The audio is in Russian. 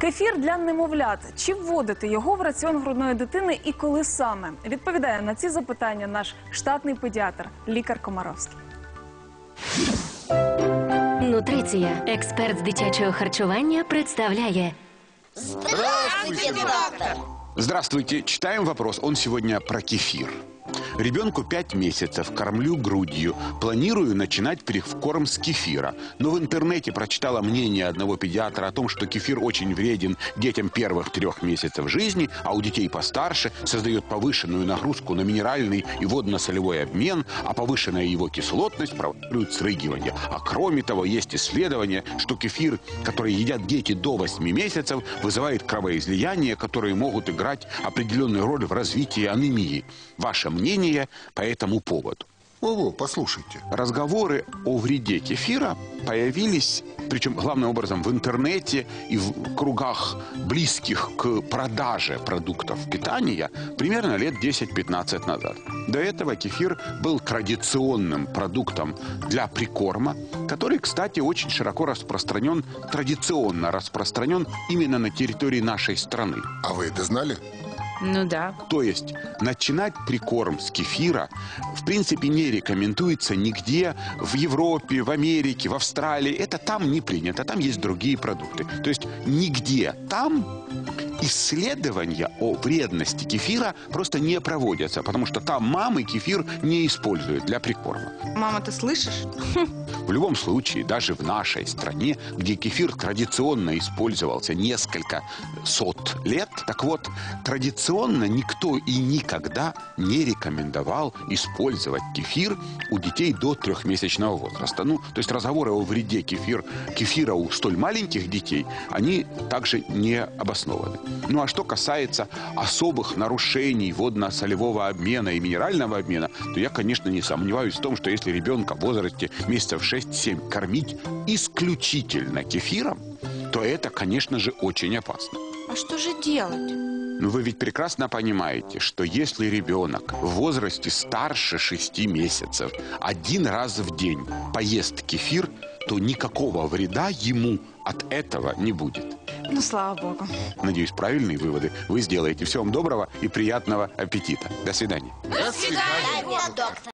Кефір для немовлят. Чи вводити його в раціон грудної дитини і коли саме? Відповідає на ці запитання наш штатний педіатр, лікар Комаровський. Нутриція, експерт з дитячого харчування, представляє Здравствуйте, доктор! Здравствуйте. Читаем вопрос. Он сегодня про кефир. Ребенку 5 месяцев, кормлю грудью. Планирую начинать перекорм с кефира. Но в интернете прочитала мнение одного педиатра о том, что кефир очень вреден детям первых трех месяцев жизни, а у детей постарше создает повышенную нагрузку на минеральный и водно-солевой обмен, а повышенная его кислотность провоцирует срыгивание. А кроме того, есть исследование, что кефир, который едят дети до 8 месяцев, вызывает кровоизлияния, которые могут играть определенную роль в развитии анемии. Ваше мнение по этому поводу? Ого, послушайте. Разговоры о вреде кефира появились, причем главным образом в интернете и в кругах близких к продаже продуктов питания примерно лет 10-15 назад. До этого кефир был традиционным продуктом для прикорма, который, кстати, очень широко распространен, традиционно распространен именно на территории нашей страны. А вы это знали? Ну да. То есть начинать прикорм с кефира в принципе не рекомендуется нигде в Европе, в Америке, в Австралии. Это там не принято, там есть другие продукты. То есть нигде там исследования о вредности кефира просто не проводятся, потому что там мамы кефир не используют для прикорма. Мама, ты слышишь? В любом случае, даже в нашей стране, где кефир традиционно использовался несколько сот лет, так вот, традиционно никто и никогда не рекомендовал использовать кефир у детей до трехмесячного возраста. Ну, то есть разговоры о вреде кефир, кефира у столь маленьких детей, они также не обоснованы. Ну, а что касается особых нарушений водно-солевого обмена и минерального обмена, то я, конечно, не сомневаюсь в том, что если ребенка в возрасте месяцев 6-7 кормить исключительно кефиром, то это, конечно же, очень опасно. А что же делать? Но вы ведь прекрасно понимаете, что если ребенок в возрасте старше 6 месяцев один раз в день поест кефир, то никакого вреда ему от этого не будет. Ну, слава богу. Надеюсь, правильные выводы вы сделаете. Всего вам доброго и приятного аппетита. До свидания. До свидания. Доктор.